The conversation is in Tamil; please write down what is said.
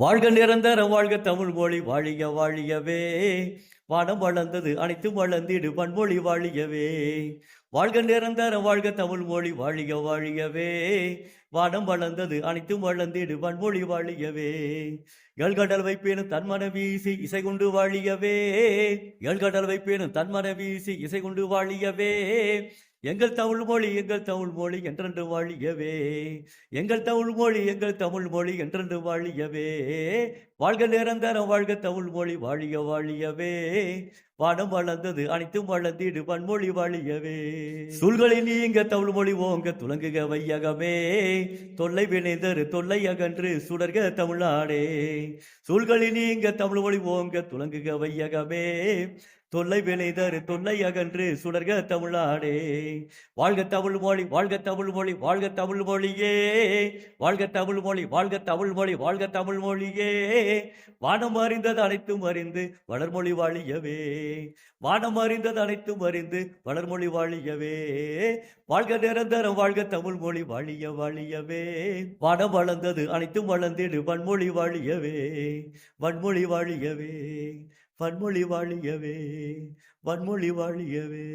வாழ்க நிரந்தரம் வாழ்க தமிழ் மொழி வாழிய வாழியவே. வானம் வளர்ந்தது அனைத்தும் வளர்ந்திடு பன்மொழி வாழியவே. வாழ்க நிரந்தரம் வாழ்க தமிழ் மொழி வாழிய வாழியவே. வானம் வளர்ந்தது அனைத்தும் வளர்ந்திடு பன்மொழி வாழியவே. எழ்கடல் வைப்பேனும் தன்மன வீசி இசை கொண்டு வாழியவே. எழ்கடல் வைப்பேனும் தன்மன வீசி இசை கொண்டு வாழியவே. எங்கள் தமிழ் மொழி எங்கள் தமிழ் மொழி என்றென்று வாழியவே. எங்கள் தமிழ் மொழி எங்கள் தமிழ் மொழி என்றென்று வாழியவே. வாழ்க நிரந்தரம் வாழ்க தமிழ் மொழி வாழிய வாழியவே. வானம் வளர்ந்தது அனைத்தும் வளர்ந்திடு பன்மொழி வாழியவே. சூழ்களில் நீங்க தமிழ் மொழி ஓங்க துலங்குக வையகமே. தொல்லை வினைதரு தொல்லை அகன்று சுடர்க தமிழ்நாடே. சூழ்களில் நீங்க தமிழ் மொழி ஓங்க துலங்குக வையகமே. தொல்லை வினைதரு தொல்லை அகன்று சுடர்க தமிழ்நாடே. வாழ்க தமிழ் மொழி வாழ்க தமிழ் மொழி வாழ்க தமிழ் மொழியே. வாழ்க தமிழ் மொழி வாழ்க தமிழ் மொழி வாழ்க தமிழ் மொழியே. வானம் அறிந்தது அனைத்தும் அறிந்து வளர்மொழி வாழியவே. வானம் அறிந்தது அனைத்தும் அறிந்து வளர்மொழி வாழியவே. வாழ்க நிரந்தரம் வாழ்க தமிழ் மொழி வாழிய வாழியவே. வானம் வளர்ந்தது அனைத்தும் வளர்ந்திடு வன்மொழி வாழியவே. வன்மொழி வாழியவே வன்மொழி வாழியவே வன்மொழி வாழியவே.